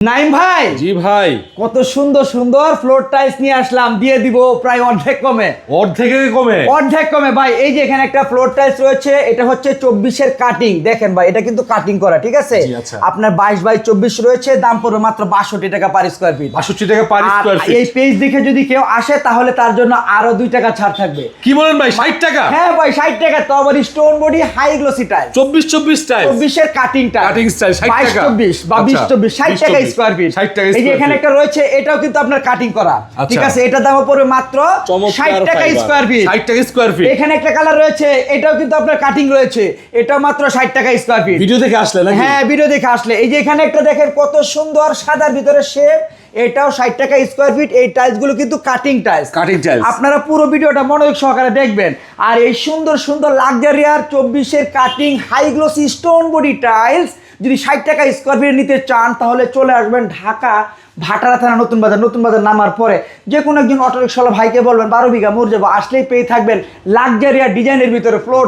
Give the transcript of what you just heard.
নাইম ভাই! জি ভাই। কত সুন্দর সুন্দর ফ্লোর টাইলস নিয়ে আসলাম দিয়ে দিব প্রায় অর্ধেক কমে। অর্ধেকের কমে? অর্ধেক কমে ভাই এই যে এখানে একটা ফ্লোর টাইলস রয়েছে এটা হচ্ছে চব্বিশের কাটিং দেখেন ভাই এটা কিন্তু কাটিং করা ঠিক আছে? আচ্ছা। আপনার বাইশ বাই চব্বিশ রয়েছে দাম পড়বে মাত্র বাষট্টি টাকা পার স্কোয়ার ফিট বাষট্টি টাকা পার স্কোয়ার এই পেজ দেখে যদি কেউ আসে তাহলে তার জন্য আরও দুই টাকা ছাড় থাকবে। কি বলেন ভাই ষাট টাকা? হ্যাঁ ভাই ষাট টাকা তো আবার stone body high glossy tiles চব্বিশ চব্বিশ টাইম চব্বিশের কাটিং Cutting style, 60 বাইশ চব্বিশ বা আচ্ছা, বিশ চব্বিশ ষাট টাকা 24 স্কোয়ার ফিট 60 টাকা এই যে এখানে একটা রয়েছে এটাও কিন্তু আপনার কাটিং করা। ঠিক আচ্ছা। আছে এটা দাম পড়বে মাত্র ষাট টাকা স্কোয়ার ফিট ষাট টাকা স্কোয়ার ফিট এখানে একটা কালার রয়েছে এটাও কিন্তু আপনার কাটিং রয়েছে। এটাও মাত্র ষাট টাকা স্কোয়ার ফিট ভিডিও দেখে আসলে নাকি? হ্যাঁ ভিডিও দেখে আসলে। এই যে এখানে একটা দেখেন কত সুন্দর সাদার ভিতরে শেপ এটাও ষাট টাকা স্কোয়ার ফিট এই টাইলসগুলো কিন্তু কাটিং টাইলস কাটিং টাইলস আপনারা পুরো ভিডিওটা মনোযোগ সহকারে দেখবেন। আর এই সুন্দর সুন্দর লাক্সারিয়ার চব্বিশের cutting high glossy stone body tiles যদি ষাট টাকা স্কোয়ার ফিট নিতে চান, তাহলে চলে আসবেন ঢাকা, ভাটারা থানা, নতুন বাজার নতুন বাজার নামার পরে। যে কোনো একজন অটোরিক্সাওয়ালা ভাইকে বলবেন, বারো বিঘা মোর যাব আসলেই পেয়ে থাকবেন লাক্সারিয়ার ডিজাইনের ভিতরে ফ্লোর